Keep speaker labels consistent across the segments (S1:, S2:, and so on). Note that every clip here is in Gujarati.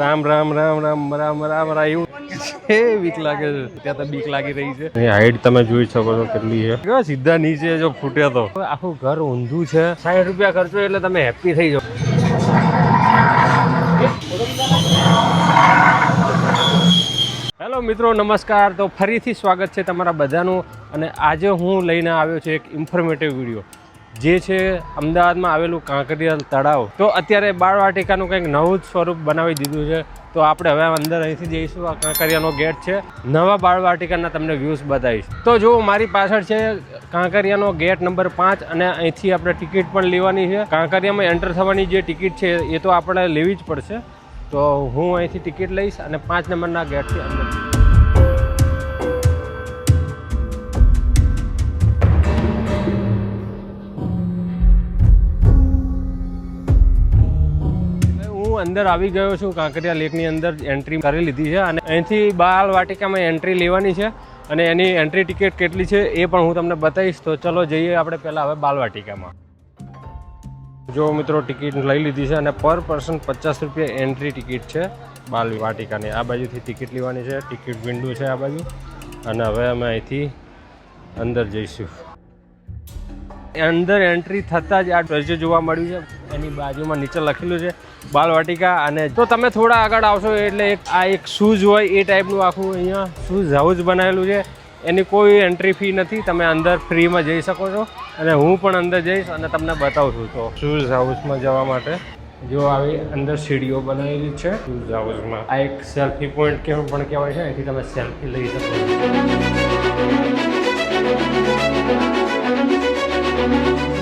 S1: રામ રામ રામ રામ રામ રામ રામ એવું છે બીક લાગે છે. ત્યાં તો બીક લાગી રહી છે. અહીં હાઈટ તમે જોઈ શકો છો કેટલી છે. કેવા સીધા નીચે જો ફૂટે તો. આખું ઘર ઊંધું છે. સાઠ રૂપિયા ખર્ચો એટલે તમે હેપી થઈ જાઓ. હેલો મિત્રો નમસ્કાર. તો ફરીથી સ્વાગત છે તમારા બધાનું. અને આજે હું લઈને આવ્યો છું એક ઇન્ફોર્મેટિવ વીડિયો જે છે અમદાવાદમાં આવેલું કાંકરિયા તળાવ. તો અત્યારે બાળવાટિકાનું કંઈક નવું જ સ્વરૂપ બનાવી દીધું છે. તો આપણે હવે અંદર અહીંથી જઈશું. આ કાંકરિયાનો ગેટ છે. નવા બાળવાટિકાના તમને વ્યૂઝ બતાવીશ. તો જો મારી પાછળ છે કાંકરિયાનો ગેટ નંબર પાંચ અને અહીંથી આપણે ટિકિટ પણ લેવાની છે. કાંકરિયામાં એન્ટર થવાની જે ટિકિટ છે એ તો આપણે લેવી જ પડશે. તો હું અહીંથી ટિકિટ લઈશ અને પાંચ નંબરના ગેટથી અંદર. અંદર આવી ગયો છું, કાંકરિયા લેકની અંદર એન્ટ્રી કરી લીધી છે અને અહીંથી બાળ વાટિકામાં એન્ટ્રી લેવાની છે અને એની એન્ટ્રી ટિકિટ કેટલી છે એ પણ હું તમને બતાવીશ. તો ચલો જઈએ આપણે પહેલાં હવે બાલ વાટિકામાં. જો મિત્રો ટિકિટ લઈ લીધી છે અને પર પર્સન પચાસ રૂપિયા એન્ટ્રી ટિકિટ છે બાલ વાટિકાની. આ બાજુથી ટિકિટ લેવાની છે ટિકિટ વિન્ડો છે આ બાજુ. અને હવે અમે અહીંથી અંદર જઈશું. અંદર એન્ટ્રી થતાં જ આ દ્રશ્ય જોવા મળ્યું છે. એની બાજુમાં નીચે લખેલું છે, બાલવાટિકા અને તો તમે થોડા આગળ આવશો એટલે એક આ એક શૂઝ હોય એ ટાઈપનું આખું અહીંયા શૂઝ હાઉસ બનાવેલું છે. એની કોઈ એન્ટ્રી ફી નથી, તમે અંદર ફ્રીમાં જઈ શકો છો. અને હું પણ અંદર જઈશ અને તમને બતાવું છું તો શૂઝ હાઉસમાં જવા માટે જો આવી અંદર સીડીઓ બનાવેલી છે શૂઝ હાઉસમાં આ એક સેલ્ફી પોઈન્ટ કેવું પણ કહેવાય છે, અહીંથી તમે સેલ્ફી લઈ શકો છો.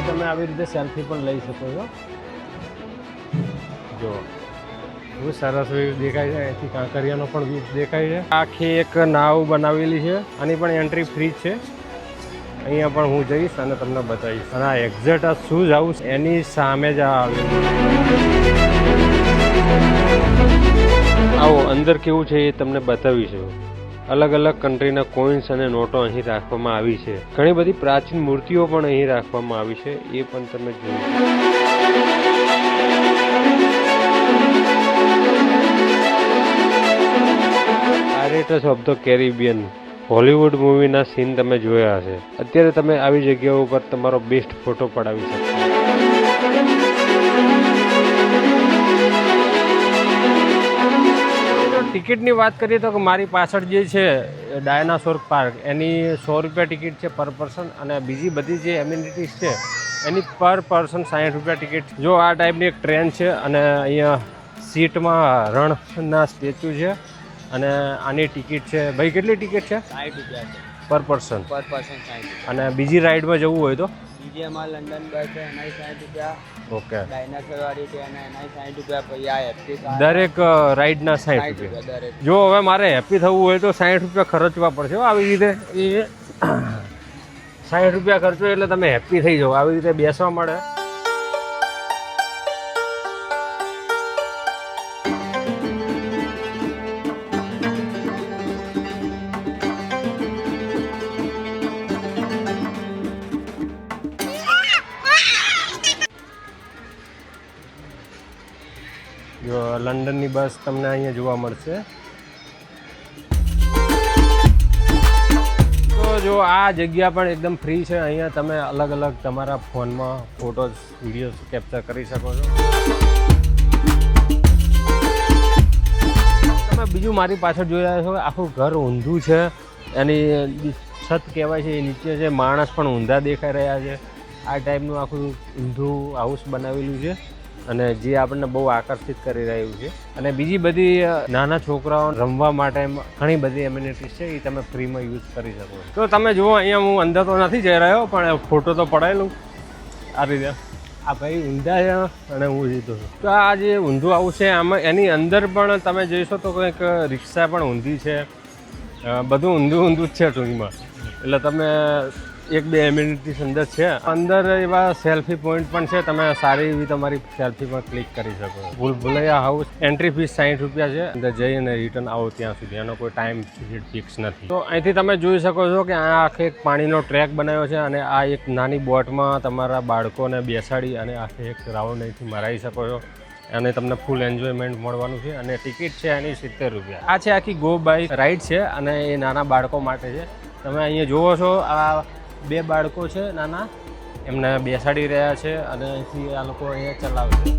S1: તમે આવી રીતે સેલ્ફી પણ લઈ શકો છો. જો, બહુ સરસ વ્યૂ દેખાય છે, અહીંથી કાંકરિયાનો પણ વ્યૂ દેખાય છે. આખી એક નાવ બનાવેલી છે, આની પણ એન્ટ્રી ફ્રી છે. અહીંયા પણ હું જઈશ અને તમને બતાવીશ. અને આ એક્ઝેક્ટ આ શું જ આવું એની સામે જ આ આવે. આવો, અંદર કેવું છે એ તમને બતાવીશું અલગ અલગ કન્ટ્રીના કોઇન્સ અને નોટો અહીં રાખવામાં આવી છે. ઘણી બધી પ્રાચીન મૂર્તિઓ પણ અહીં રાખવામાં આવી છે, એ પણ તમે જોયું pirates of the Caribbean. Hollywood મૂવીના scene તમે જોયા હશે. અત્યારે તમે આવી જગ્યાઓ ઉપર તમારો બેસ્ટ ફોટો પડાવી શકો ટિકિટની વાત કરીએ તો કે મારી પાછળ જે છે, ડાયનાસોર પાર્ક, એની સો રૂપિયા ટિકિટ છે પર પર્સન અને બીજી બધી જે એમ્યુનિટીઝ છે, એની પર પર્સન સાઠ રૂપિયા ટિકિટ. જો આ ટાઈપની એક ટ્રેન છે અને અહીંયા સીટમાં રણના સ્ટેચ્યુ છે. અને આની ટિકિટ છે ભાઈ કેટલી ટિકિટ છે?
S2: સાઠ રૂપિયા છે.
S1: પર પર્સન.
S2: પર પર્સન સાઠ
S1: અને બીજી રાઈડમાં જવું હોય તો?
S2: બીજી અમારે લંડન બસ છે એનાય સાઠ રૂપિયા.
S1: ઓકે.
S2: ડાયનાસોર વાળી છે અને એનાય સાઠ રૂપિયા પછી આ એફટી
S1: દરેક રાઇડના સાઠ રૂપિયા. જો હવે મારે હેપી થવું હોય તો સાઠ રૂપિયા ખર્ચવા પડશે આવી રીતે. એ સાઠ રૂપિયા ખર્ચો એટલે તમે હેપી થઈ જાઓ આવી રીતે બેસવા મળે. લંડનની બસ તમને અહીંયા જોવા મળશે. તો જો આ જગ્યા પણ એકદમ ફ્રી છે. અહીંયા તમે અલગ અલગ તમારા ફોનમાં ફોટોઝ વિડીયોઝ કેપ્ચર કરી શકો છો. તમે બીજું મારી પાછળ જોઈ રહ્યા છો, આખું ઘર ઊંધું છે. એની છત કહેવાય છે, એ નીચે છે. માણસ પણ ઊંધા દેખાઈ રહ્યા છે. આ ટાઈપનું આખું ઊંધું હાઉસ બનાવેલું છે. અને જે આપણને બહુ આકર્ષિત કરી રહ્યું છે. અને બીજી બધી નાના છોકરાઓ રમવા માટે ઘણી બધી એમ્યુનિટીઝ છે, એ તમે ફ્રીમાં યુઝ કરી શકો તો તમે જુઓ, અહીંયા હું અંદર તો નથી જઈ રહ્યો, પણ ફોટો તો પડાયેલું. આ રીતે. આ ભાઈ ઊંધા છે, અને હું જીતો છું. તો આ જે ઊંધું આવું છે, આમાં એની અંદર પણ તમે જોઈશો તો કંઈક રિક્ષા પણ ઊંધી છે. બધું ઊંધું ઊંધું જ છે ટૂંકમાં. એટલે તમે એક બે એમ્યુનિટી અંદર છે. અંદર એવા સેલ્ફી પોઈન્ટ પણ છે, તમે સારી એવી તમારી સેલ્ફી પણ ક્લિક કરી શકો. ભૂલ ભૂલૈયા હાઉસ. એન્ટ્રી ફીસ સાઠ રૂપિયા છે. અંદર જઈ અને રિટર્ન આવો ત્યાં સુધી. એનો કોઈ ટાઈમ ફિક્સ નથી. તો અહીંથી તમે જોઈ શકો છો કે આ આખે એક પાણીનો ટ્રેક બનાવ્યો છે અને આ એક નાની બોટમાં તમારા બાળકોને બેસાડી અને આખે એક રાઉન્ડ અહીંથી મરાવી શકો છો. અને તમને ફૂલ એન્જોયમેન્ટ મળવાનું છે. અને ટિકિટ છે એની સિત્તેર રૂપિયા. આ છે આખી ગો બાઇક રાઈડ છે અને એ નાના બાળકો માટે છે. તમે અહીંયા જુઓ છો, આ બે બાળકો છે, નાના. એમને બેસાડી રહ્યા છે અને અહીંથી આ લોકો અહીંયા ચલાવે છે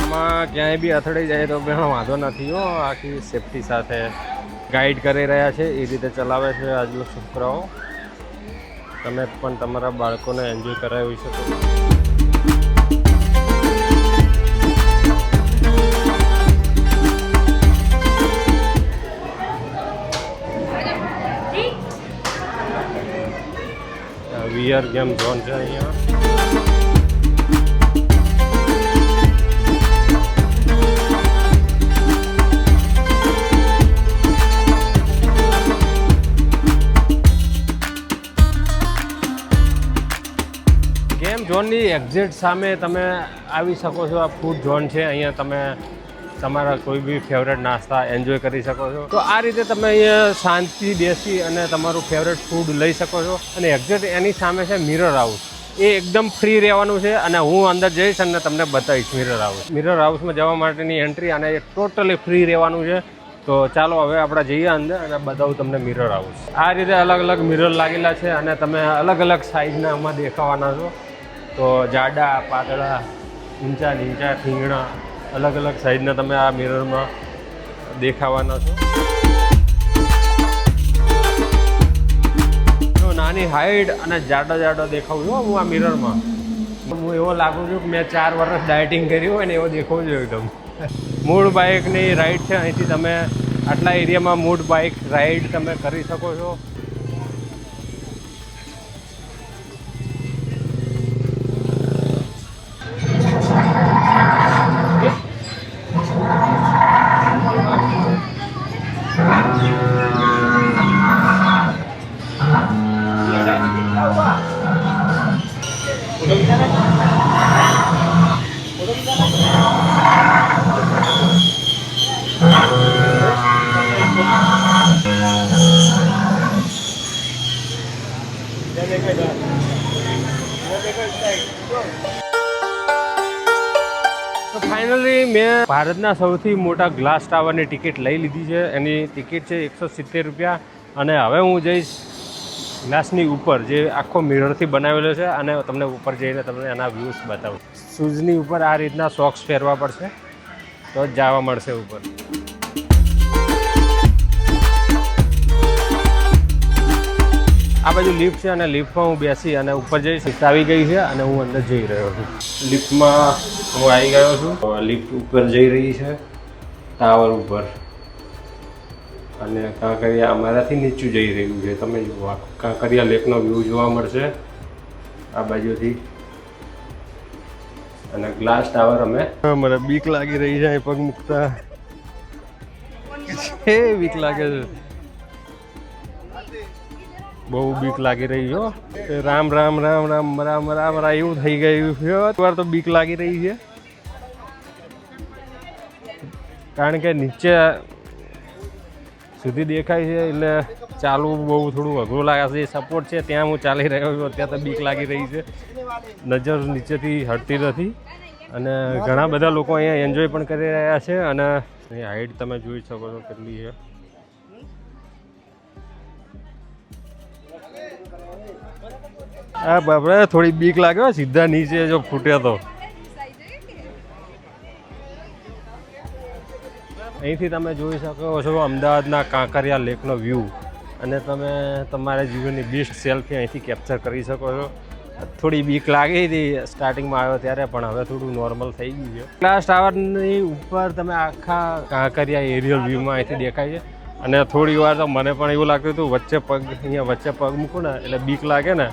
S1: આમાં ક્યાંય બી અથડાઈ જાય તો પણ વાંધો નથી હો. આખી સેફટી સાથે ગાઈડ કરી રહ્યા છે, એ રીતે ચલાવે છે આજનો છોકરાઓ. તમે પણ તમારા બાળકોને એન્જોય કરાવી શકો વીઆર ગેમ ઝોન છે અહીંયા. ઝોનની એક્ઝેક્ટ સામે તમે આવી શકો છો. આ ફૂડ ઝોન છે. અહીંયા તમે તમારા કોઈ બી ફેવરેટ નાસ્તા એન્જોય કરી શકો છો? તો આ રીતે તમે અહીંયા શાંતિ બેસી અને તમારું ફેવરેટ ફૂડ લઈ શકો છો. અને એક્ઝેક્ટ એની સામે છે મિરર હાઉસ એ એકદમ ફ્રી રહેવાનું છે અને હું અંદર જઈશ અને તમને બતાવીશ મિરર હાઉસ મિરર હાઉસમાં જવા માટેની એન્ટ્રી અને એ ટોટલી ફ્રી રહેવાનું છે. તો ચાલો હવે આપણે જઈએ અંદર અને બતાવું તમને મિરર હાઉસ આ રીતે અલગ અલગ મિરર લાગેલા છે અને તમે અલગ અલગ સાઇઝના આમાં દેખાવાના છો. તો જાડા, પાતળા, ઊંચા નીચા ઠીંગણા અલગ અલગ સાઈઝના તમે આ મિરરમાં દેખાવાના છો. નાની હાઈટ અને જાડો જાડો દેખાવું છું હું આ મિરરમાં હું એવો લાગુ છું કે મેં ચાર વર્ષ ડાયટિંગ કર્યું હોય ને એવો દેખવું જોઈએ એકદમ મૂળ બાઇકની રાઈડ છે, અહીંથી તમે આટલા એરિયામાં મૂળ બાઇક રાઈડ તમે કરી શકો છો. મેં ભારતના સૌથી મોટા ગ્લાસ ટાવરની ટિકિટ લઈ લીધી છે. એની ટિકિટ છે એકસો સિત્તેર રૂપિયા. અને હવે હું જઈશ ગ્લાસની ઉપર, જે આખો મિરરથી બનાવેલો છે. અને તમને ઉપર જઈને તમને એના વ્યૂઝ બતાવું. શૂઝની ઉપર આ રીતના સોક્સ પહેરવા પડશે. તો જ જવા મળશે ઉપર. આ બાજુ લિફ્ટ છે અને લિફ્ટમાં હું બેસી અને ઉપર જઈ લિફ્ટ આવી ગઈ છે અને હું અંદર જઈ રહ્યો છું. લિફ્ટમાં હું આવી ગયો છું. લિફ્ટ ઉપર જઈ રહી છે. ટાવર ઉપર. અને કાંકરિયા અમારાથી નીચું જઈ રહ્યું છે. તમે જુઓ કાંકરિયા લેકનો વ્યૂ જોવા મળશે. આ બાજુથી. અને ગ્લાસ ટાવર અમે મને બીક લાગી રહી છે એ પગ મૂકતા. છે બીક લાગે છે. બહુ બીક લાગી રહી છે. રામ રામ રામ રામ રામ રામ રામ, એવું થઈ ગયું છે. એકવાર તો બીક લાગી રહી છે. કારણ કે નીચે સુધી દેખાય છે, એટલે ચાલવું બહુ થોડું અઘરું લાગે છે. સપોર્ટ છે, ત્યાં હું ચાલી રહ્યો છું. અત્યારે તો બીક લાગી રહી છે. નજર નીચેથી હટતી નથી. અને ઘણા બધા લોકો અહીંયા એન્જોય પણ કરી રહ્યા છે. અને હાઈટ તમે જોઈ શકો છો કેટલી છે. આ બાપરે થોડી બીક લાગે સીધા નીચે જો ફૂટ્યા તો. અહીંથી તમે જોઈ શકો છો અમદાવાદના કાંકરિયા લેકનો વ્યૂ અને તમે તમારા જીવનની બેસ્ટ સેલ્ફી અહીંથી કેપ્ચર કરી શકો છો. થોડી બીક લાગી હતી સ્ટાર્ટિંગમાં આવ્યો ત્યારે, પણ હવે થોડું નોર્મલ થઈ ગયું છે. ગ્લાસ ટાવરની ઉપર તમે આખા કાંકરિયા એરિયલ વ્યૂમાં અહીંથી દેખાય છે. અને થોડી વાર તો મને પણ એવું લાગતું હતું, વચ્ચે પગ, અહીંયા વચ્ચે પગ મૂકું ને, એટલે બીક લાગે ને.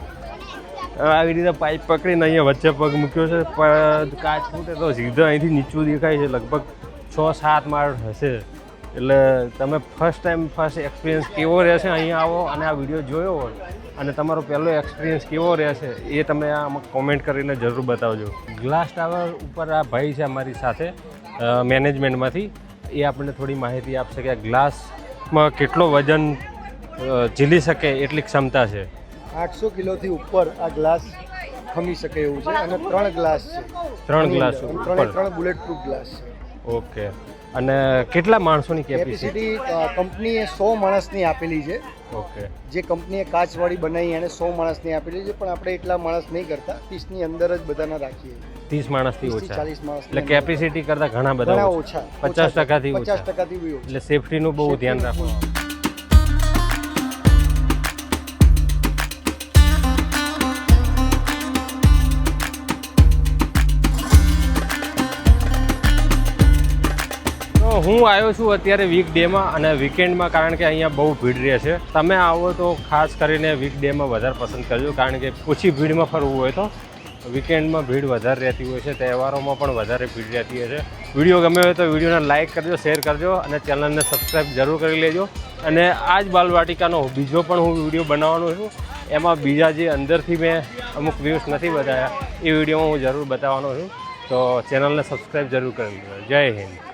S1: આવી રીતે પાઇપ પકડીને અહીંયા વચ્ચે પગ મૂક્યો છે, પણ કાચ ફૂટે તો સીધો અહીંથી નીચું દેખાય છે, લગભગ છ સાત માળ હશે. એટલે તમે ફર્સ્ટ ટાઈમ ફર્સ્ટ એક્સપિરિયન્સ કેવો રહેશે, અહીંયા આવો અને આ વીડિયો જોયો હોય. અને તમારો પહેલો એક્સપિરિયન્સ કેવો રહેશે, એ તમે આમાં કોમેન્ટ કરીને જરૂર બતાવજો. ગ્લાસ ટાવર ઉપર આ ભાઈ છે અમારી સાથે મેનેજમેન્ટમાંથી એ આપણને થોડી માહિતી આપશે કે આ ગ્લાસમાં કેટલો વજન ઝીલી શકે, એટલી ક્ષમતા છે.
S3: આઠસો કિલોથી ઉપર આ ગ્લાસ ખમી શકે એવું છે અને ત્રણ ગ્લાસ છે.
S1: ત્રણ ગ્લાસ.
S3: ત્રણે ત્રણ બુલેટ પ્રૂફ ગ્લાસ છે.
S1: ઓકે. અને કેટલા માણસોની કેપેસિટી
S3: કંપનીએ સો માણસની આપેલી છે.
S1: ઓકે.
S3: જે કંપનીએ કાચવાળી બનાવી એને સો માણસની આપેલી છે પણ આપણે એટલા માણસ નહીં કરતા. ત્રીસની અંદર જ બધાના રાખીએ.
S1: ત્રીસ માણસથી ઓછા.
S3: ચાલીસ માણસ
S1: એટલે કેપેસિટી કરતાં ઘણા બધા ઓછા.
S3: ઓછા.
S1: પચાસ ટકાથી
S3: પચાસ ટકાથી
S1: એટલે સેફટીનું બહુ ધ્યાન રાખવું હું આવ્યો છું અત્યારે વીક ડેમાં અને વીકેન્ડમાં કારણ કે અહીંયા બહુ ભીડ રહે છે. તમે આવો તો ખાસ કરીને વીક ડેમાં વધારે પસંદ કરજો કારણ કે ઓછી ભીડમાં ફરવું હોય તો વીકેન્ડમાં ભીડ વધારે રહેતી હોય છે, તહેવારોમાં પણ વધારે ભીડ રહેતી હોય છે. વીડિયો ગમે હોય તો વિડીયોને લાઇક કરજો શેર કરજો અને ચેનલને સબસ્ક્રાઈબ જરૂર કરી લેજો. અને આ જ બાલવાટિકાનો બીજો પણ હું વીડિયો બનાવવાનો છું. એમાં બીજા જે અંદરથી મેં અમુક વ્યૂઝ નથી બતાવ્યા, એ વિડીયોમાં હું જરૂર બતાવવાનો છું. તો ચેનલને સબસ્ક્રાઈબ જરૂર કરી લેજો. જય હિન્દ.